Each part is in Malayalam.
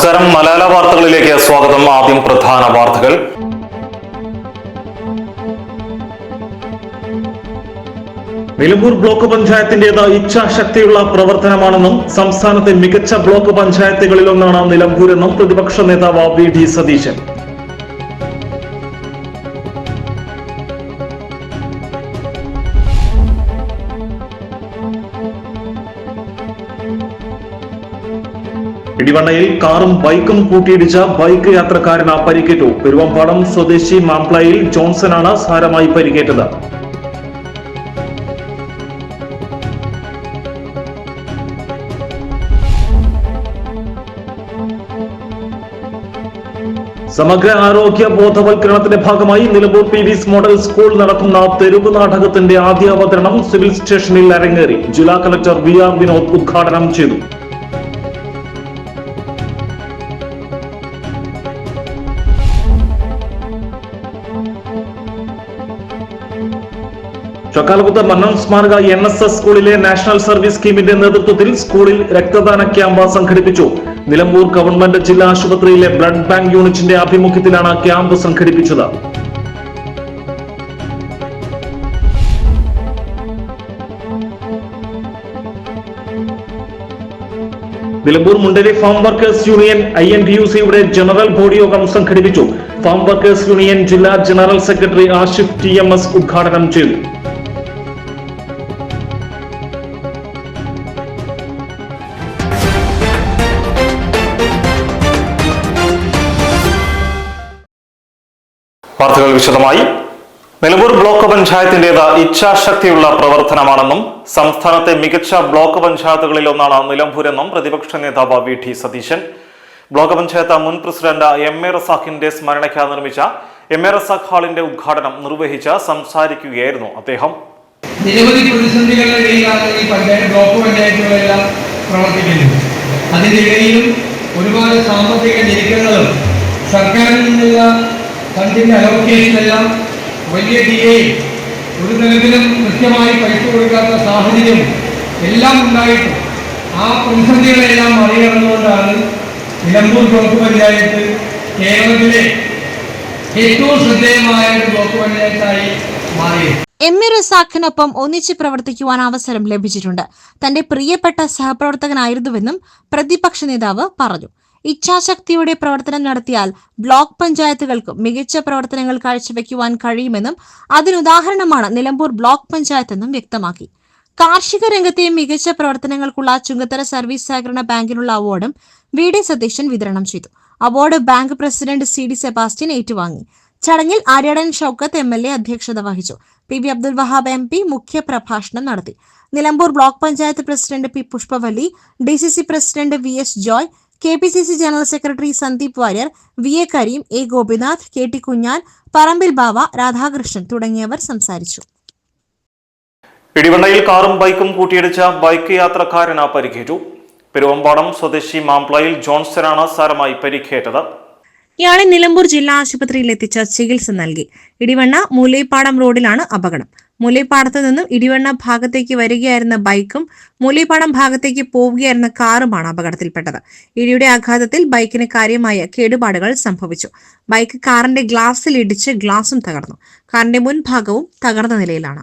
നമസ്കാരം. മലയാള വാർത്തകളിലേക്ക് സ്വാഗതം. ആദ്യം പ്രധാന വാർത്തകൾ. നിലമ്പൂർ ബ്ലോക്ക് പഞ്ചായത്തിന്റേത് ഇച്ഛാശക്തിയുള്ള പ്രവർത്തനമാണെന്നും സംസ്ഥാനത്തെ മികച്ച ബ്ലോക്ക് പഞ്ചായത്തുകളിലൊന്നാണ് നിലമ്പൂരെന്നും പ്രതിപക്ഷ നേതാവ് വി ഡി സതീശൻ. ഇടിവണ്ണയിൽ കാറും ബൈക്കും കൂട്ടിയിടിച്ച ബൈക്ക് യാത്രക്കാരന് പരിക്കേറ്റു. പെരുവമ്പാടം സ്വദേശി മാംപ്ലയിൽ ആണ് സാരമായി പരിക്കേറ്റത്. സമഗ്ര ആരോഗ്യ ബോധവൽക്കരണത്തിന്റെ ഭാഗമായി Nilambur P V S model school നടത്തുന്ന തെരുവ് നാടകത്തിന്റെ ആദ്യ അവതരണം സിവിൽ സ്റ്റേഷനിൽ അരങ്ങേറി. ജില്ലാ കലക്ടർ വി ആർ വിനോദ് ഉദ്ഘാടനം ചെയ്തു. ചക്കാലകുത്ത മന്നം സ്മാരക എൻ എസ് എസ് സ്കൂളിലെ നാഷണൽ സർവീസ് സ്കീമിന്റെ നേതൃത്വത്തിൽ സ്കൂളിൽ രക്തദാന ക്യാമ്പ് സംഘടിപ്പിച്ചു. നിലമ്പൂർ ഗവൺമെന്റ് ജില്ലാ ആശുപത്രിയിലെ ബ്ലഡ് ബാങ്ക് യൂണിറ്റിന്റെ ആഭിമുഖ്യത്തിലാണ് ക്യാമ്പ് സംഘടിപ്പിച്ചത്. Nilambur Mundari farm workers union I N D U സിയുടെ ജനറൽ ബോഡി യോഗം സംഘടിപ്പിച്ചു. ഫാം വർക്കേഴ്സ് യൂണിയൻ ജില്ലാ general secretary Ashif T M S ഉദ്ഘാടനം ചെയ്തു. വാർത്തകൾ വിശദമായി. നിലമ്പൂർ ബ്ലോക്ക് പഞ്ചായത്തിന്റേത് ഇച്ഛാശക്തിയുള്ള പ്രവർത്തനമാണെന്നും സംസ്ഥാനത്തെ മികച്ച ബ്ലോക്ക് പഞ്ചായത്തുകളിൽ ഒന്നാണ് നിലമ്പൂരെന്നും പ്രതിപക്ഷ നേതാവ് V T Satheesan. Block panchayat മുൻ പ്രസിഡന്റ് എം എ റസാഖിന്റെ സ്മരണയ്ക്ക് നിർമ്മിച്ച എം എ റസാഖ് ഹാളിന്റെ ഉദ്ഘാടനം നിർവഹിച്ച് സംസാരിക്കുകയായിരുന്നു അദ്ദേഹം. നിരവധി പ്രതിസന്ധികളുടെ ഇടയിലാണ് ഈ പഞ്ചായത്ത് ബ്ലോക്ക് പഞ്ചായത്തുകളെല്ലാം പ്രവർത്തിക്കുന്നത്. അതിന്റെ വലിയ ഡിയെ ഒരു നിലവിലും കൃത്യമായി പൈസ കൊടുക്കാത്ത സാഹചര്യം എല്ലാം ഉണ്ടായിട്ടും ആ പ്രതിസന്ധികളെല്ലാം മറികടന്നുകൊണ്ടാണ് നിലമ്പൂർ ബ്ലോക്ക് പഞ്ചായത്ത് കേരളത്തിലെ ഏറ്റവും ശ്രദ്ധേയമായ ഒരു ബ്ലോക്ക് പഞ്ചായത്തായി മാറിയത്. എം എ റസാഖിനൊപ്പം ഒന്നിച്ച് പ്രവർത്തിക്കുവാൻ അവസരം ലഭിച്ചിട്ടുണ്ട്. തന്റെ പ്രിയപ്പെട്ട സഹപ്രവർത്തകനായിരുന്നുവെന്നും പ്രതിപക്ഷ നേതാവ് പറഞ്ഞു. ഇച്ഛാശക്തിയോടെ പ്രവർത്തനം നടത്തിയാൽ ബ്ലോക്ക് പഞ്ചായത്തുകൾക്ക് മികച്ച പ്രവർത്തനങ്ങൾ കാഴ്ചവെക്കുവാൻ കഴിയുമെന്നും അതിനുദാഹരണമാണ് നിലമ്പൂർ ബ്ലോക്ക് പഞ്ചായത്തെന്നും വ്യക്തമാക്കി. കാർഷിക രംഗത്തെ മികച്ച പ്രവർത്തനങ്ങൾക്കുള്ള ചുങ്കത്തറ സർവീസ് സഹകരണ ബാങ്കിനുള്ള അവാർഡും വി. ഡി. സതീശൻ വിതരണം ചെയ്തു. Award bank president C. D. Sebastian ഏറ്റുവാങ്ങി. ചടങ്ങിൽ Aryadan Shoukath M. L. A അധ്യക്ഷത വഹിച്ചു. P. V. Abdul Wahab M. P മുഖ്യ പ്രഭാഷണം നടത്തി. Nilambur block panchayat president P. Pushpavalli D. C. C president V. S. Joy K P C C general secretary Sandeep Warrier V A Kareem A Gopinath K T Kunhan Parambil Bava Radhakrishnan തുടങ്ങിയവർ സംസാരിച്ചു. ഇടിവണ്ണയിൽ കാറും ബൈക്കും കൂട്ടിയിടിച്ച ബൈക്ക് യാത്രക്കാരന് പരിക്കേറ്റു. പെരുവമ്പാടം സ്വദേശി മാംപ്ലയിൽ ജോൺസനാണ് സാരമായി പരിക്കേറ്റത്. ഇയാളെ നിലമ്പൂർ ജില്ലാ ആശുപത്രിയിൽ എത്തിച്ച ചികിത്സ നൽകി. ഇടിവണ്ണ മൂലൈപ്പാടം റോഡിലാണ് അപകടം. മൂലേപ്പാടത്ത് നിന്നും ഇടിവണ്ണ ഭാഗത്തേക്ക് വരികയായിരുന്ന ബൈക്കും മുലൈപ്പാടം ഭാഗത്തേക്ക് പോവുകയായിരുന്ന കാറുമാണ് അപകടത്തിൽപ്പെട്ടത്. ഇടിയുടെ ആഘാതത്തിൽ ബൈക്കിന് കാര്യമായ കേടുപാടുകൾ സംഭവിച്ചു. ബൈക്ക് കാറിന്റെ ഗ്ലാസിൽ ഇടിച്ച് ഗ്ലാസും തകർന്നു. കാറിന്റെ മുൻഭാഗവും തകർന്ന നിലയിലാണ്.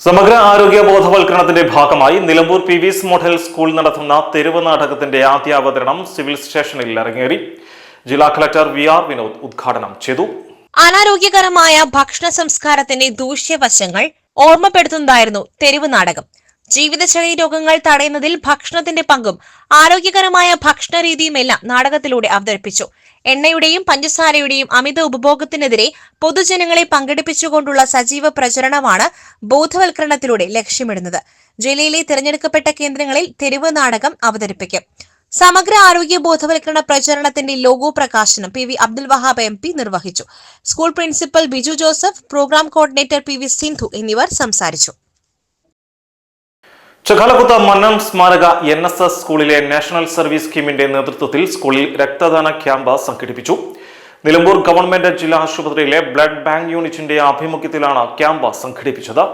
സമഗ്ര ആരോഗ്യ ബോധവൽക്കരണത്തിന്റെ ഭാഗമായി Nilambur P V S model school നടത്തുന്ന തെരുവ് നാടകത്തിന്റെ ആദ്യ അവതരണം സിവിൽ സ്റ്റേഷനിൽ അരങ്ങേറി. ജില്ലാ കളക്ടർ വി ആർ വിനോദ് ഉദ്ഘാടനം ചെയ്തു. അനാരോഗ്യകരമായ ഭക്ഷണ സംസ്കാരത്തിന്റെ ദൂഷ്യവശങ്ങൾ ഓർമ്മപ്പെടുത്തുന്നതായിരുന്നു തെരുവ് നാടകം. ജീവിതശൈലി രോഗങ്ങൾ തടയുന്നതിൽ ഭക്ഷണത്തിന്റെ പങ്കും ആരോഗ്യകരമായ ഭക്ഷണ രീതിയുമെല്ലാം നാടകത്തിലൂടെ അവതരിപ്പിച്ചു. എണ്ണയുടെയും പഞ്ചസാരയുടെയും അമിത ഉപഭോഗത്തിനെതിരെ പൊതുജനങ്ങളെ പങ്കെടുപ്പിച്ചുകൊണ്ടുള്ള സജീവ പ്രചരണമാണ് ബോധവൽക്കരണത്തിലൂടെ ലക്ഷ്യമിടുന്നത്. ജില്ലയിലെ തിരഞ്ഞെടുക്കപ്പെട്ട കേന്ദ്രങ്ങളിൽ തെരുവ് നാടകം അവതരിപ്പിക്കും. സമഗ്ര ആരോഗ്യ ബോധവൽക്കരണ പ്രചരണത്തിന്റെ ലോഗോ പ്രകാശനം P V Abdul Wahab M P നിർവഹിച്ചു. School principal Biju Joseph programme coordinator P V Sindhu എന്നിവർ സംസാരിച്ചു. ചക്കാലക്കുത്ത മന്നം സ്മാരക എൻ എസ് എസ് സ്കൂളിലെ നാഷണൽ സർവീസ് സ്കീമിന്റെ നേതൃത്വത്തിൽ സ്കൂളിൽ രക്തദാന ക്യാമ്പ് സംഘടിപ്പിച്ചു. നിലമ്പൂർ ഗവൺമെന്റ് ജില്ലാ ആശുപത്രിയിലെ ബ്ലഡ് ബാങ്ക് യൂണിറ്റിന്റെ ആഭിമുഖ്യത്തിലാണ് ക്യാമ്പ് സംഘടിപ്പിച്ചത്.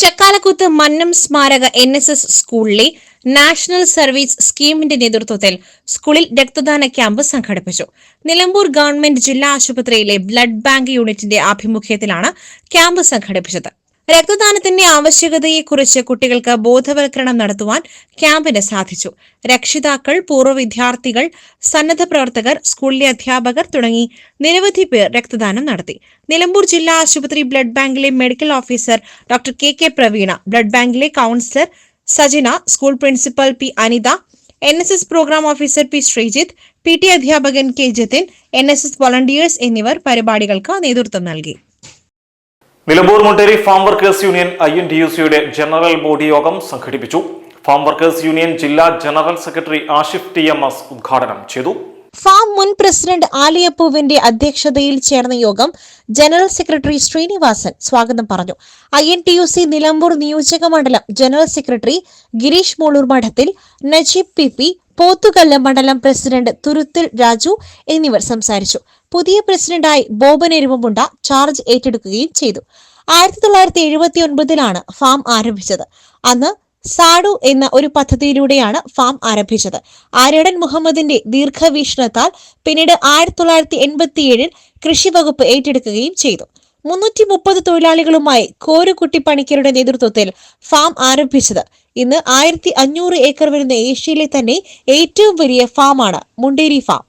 ചക്കാലക്കുത്ത് മന്നം സ്മാരക എൻ എസ് എസ് സ്കൂളിലെ നാഷണൽ സർവീസ് സ്കീമിന്റെ നേതൃത്വത്തിൽ സ്കൂളിൽ രക്തദാന ക്യാമ്പ് സംഘടിപ്പിച്ചു. നിലമ്പൂർ ഗവൺമെന്റ് ജില്ലാ ആശുപത്രിയിലെ ബ്ലഡ് ബാങ്ക് യൂണിറ്റിന്റെ ആഭിമുഖ്യത്തിലാണ് ക്യാമ്പ് സംഘടിപ്പിച്ചത്. രക്തദാനത്തിന്റെ ആവശ്യകതയെക്കുറിച്ച് കുട്ടികൾക്ക് ബോധവൽക്കരണം നടത്തുവാൻ ക്യാമ്പിന് സാധിച്ചു. രക്ഷിതാക്കൾ പൂർവ വിദ്യാർത്ഥികൾ സന്നദ്ധ പ്രവർത്തകർ സ്കൂളിലെ അധ്യാപകർ തുടങ്ങി നിരവധി പേർ രക്തദാനം നടത്തി. നിലമ്പൂർ ജില്ലാ ആശുപത്രി ബ്ലഡ് ബാങ്കിലെ medical officer doctor K K Praveena blood ബാങ്കിലെ counsellor Sajina school principal P Anitha N S S programme officer P Sreejith P T അധ്യാപകൻ K Jathin N S S volunteers എന്നിവർ പരിപാടികൾക്ക് നേതൃത്വം നൽകി. Nilambur Mutteri farm workers union I N T U സിയുടെ ജനറൽ ബോഡി യോഗം സംഘടിപ്പിച്ചു. ഫാം വർക്കേഴ്സ് യൂണിയൻ ജില്ലാ general secretary Ashif T M S ഉദ്ഘാടനം ചെയ്തു. ഫാം മുൻ പ്രസിഡന്റ് ആലിയപ്പൂവിന്റെ അധ്യക്ഷതയിൽ ചേർന്ന യോഗം ജനറൽ സെക്രട്ടറി ശ്രീനിവാസൻ സ്വാഗതം പറഞ്ഞു. I N T U C Nilambur നിയോജക മണ്ഡലം ജനറൽ സെക്രട്ടറി ഗിരീഷ് മൂളൂർ മഠത്തിൽ നജീബ് പി പി പോത്തുകല്ല് മണ്ഡലം പ്രസിഡന്റ് തുരുത്തിൽ രാജു എന്നിവർ സംസാരിച്ചു. പുതിയ പ്രസിഡന്റായി ബോബൻ എരുമുണ്ട ചാർജ് ഏറ്റെടുക്കുകയും ചെയ്തു. ആയിരത്തി തൊള്ളായിരത്തി എഴുപത്തി ഒൻപതിലാണ് ഫാം ആരംഭിച്ചത്. അന്ന് സാഡു എന്ന ഒരു പദ്ധതിയിലൂടെയാണ് ഫാം ആരംഭിച്ചത്. ആര്യടൻ മുഹമ്മദിന്റെ ദീർഘവീക്ഷണത്താൽ പിന്നീട് ആയിരത്തി തൊള്ളായിരത്തി എൺപത്തിയേഴിൽ കൃഷി വകുപ്പ് ഏറ്റെടുക്കുകയും ചെയ്തു. മുന്നൂറ്റി മുപ്പത് തൊഴിലാളികളുമായി കോരുകുട്ടി പണിക്കരുടെ നേതൃത്വത്തിൽ ഫാം ആരംഭിച്ചത്. ഇന്ന് ആയിരത്തി അഞ്ഞൂറ് ഏക്കർ വരുന്ന ഏഷ്യയിലെ തന്നെ ഏറ്റവും വലിയ ഫാമാണ് മുണ്ടേരി ഫാം.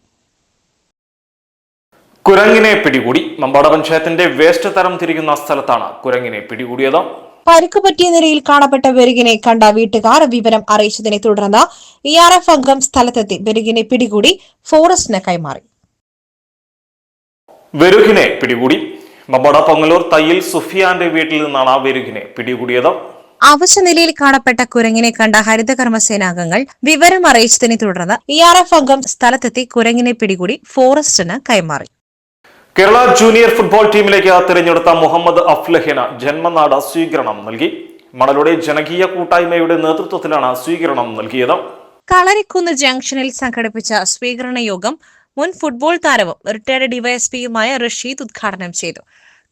കുരങ്ങിനെ പിടികൂടി. മമ്പാട പഞ്ചായത്തിന്റെ വേസ്റ്റ് തരം തിരിക്കുന്ന സ്ഥലത്താണ് കുരങ്ങിനെ പിടികൂടിയത്. പരിക്ക് പറ്റിയ നിലയിൽ കാണപ്പെട്ട വെരുകിനെ കണ്ട വീട്ടുകാർ വിവരം അറിയിച്ചതിനെ തുടർന്ന് ഇ ആർ എഫ് അംഗം സ്ഥലത്തെത്തി വെരുകിനെ പിടികൂടി ഫോറസ്റ്റിന് കൈമാറി. വെരുകിനെ പിടികൂടി. മമ്മട പൊങ്ങലൂർ തയ്യിൽ സുഫിയാന്റെ വീട്ടിൽ നിന്നാണ് വെരുകിനെ പിടികൂടിയത്. അവശ നിലയിൽ കാണപ്പെട്ട കുരങ്ങിനെ കണ്ട ഹരിതകർമ്മസേനാംഗങ്ങൾ വിവരം അറിയിച്ചതിനെ തുടർന്ന് ഇ ആർ എഫ് അംഗം സ്ഥലത്തെത്തി കുരങ്ങിനെ പിടികൂടി ഫോറസ്റ്റിന് കൈമാറി. കേരള ജൂനിയർ ഫുട്ബോൾ ടീമിലേക്ക് തിരഞ്ഞെടുത്ത മുഹമ്മദ് അഫ്ലഹിന് ജന്മനാട് സ്വീകരണം നൽകി. മണലുടെ ജനകീയ കൂട്ടായ്മയുടെ നേതൃത്വത്തിലാണ് സ്വീകരണം നൽകിയത്. കളരിക്കുന്ന് ജംഗ്ഷനിൽ സംഘടിപ്പിച്ച സ്വീകരണ യോഗം മുൻ ഫുട്ബോൾ താരവും റിട്ടയർഡ് ഡിവൈഎസ്പിയുമായ റഷീദ് ഉദ്ഘാടനം ചെയ്തു.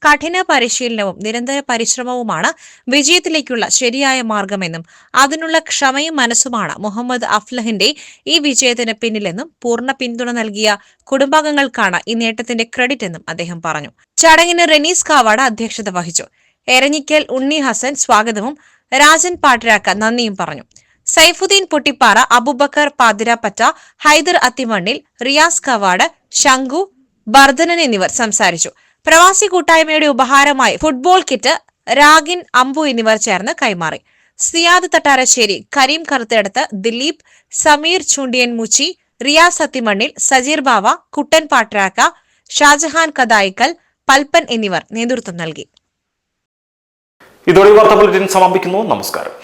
കഠിന പരിശീലനവും നിരന്തര പരിശ്രമവുമാണ് വിജയത്തിലേക്കുള്ള ശരിയായ മാർഗമെന്നും അതിനുള്ള ക്ഷമയും മനസ്സുമാണ് മുഹമ്മദ് അഫ്ലഹിന്റെ ഈ വിജയത്തിന് പിന്നിലെന്നും പൂർണ പിന്തുണ നൽകിയ കുടുംബാംഗങ്ങൾക്കാണ് ഈ നേട്ടത്തിന്റെ ക്രെഡിറ്റ് എന്നും അദ്ദേഹം പറഞ്ഞു. ചടങ്ങിന് റെനീസ് കാവാട് അധ്യക്ഷത വഹിച്ചു. എരഞ്ഞിക്കൽ ഉണ്ണി ഹസൻ സ്വാഗതവും രാജൻ പാട്ടിരാക്ക നന്ദിയും പറഞ്ഞു. സൈഫുദ്ദീൻ പൊട്ടിപ്പാറ അബുബക്കർ പാതിരാപ്പറ്റ ഹൈദർ അത്തിമണ്ണിൽ റിയാസ് കവാട് ശംഖു ബർദനൻ എന്നിവർ സംസാരിച്ചു. പ്രവാസി കൂട്ടായ്മയുടെ ഉപഹാരമായി ഫുട്ബോൾ കിറ്റ് രാഗിൻ അമ്പു എന്നിവർ ചേർന്ന് കൈമാറി. സിയാദ് തട്ടാരശ്ശേരി കരീം കറുത്തെടുത്ത് ദിലീപ് സമീർ ചുണ്ടിയൻ മുച്ചി റിയാ സത്തിമണ്ണിൽ സജീർ ബാവ കുട്ടൻ പാട്രാക്ക ഷാജഹാൻ കദായിക്കൽ പൽപ്പൻ എന്നിവർ നേതൃത്വം നൽകി. ഇതോടെ വാർത്താ ബുള്ളറ്റിൻ സമാപിക്കുന്നു. നമസ്കാരം.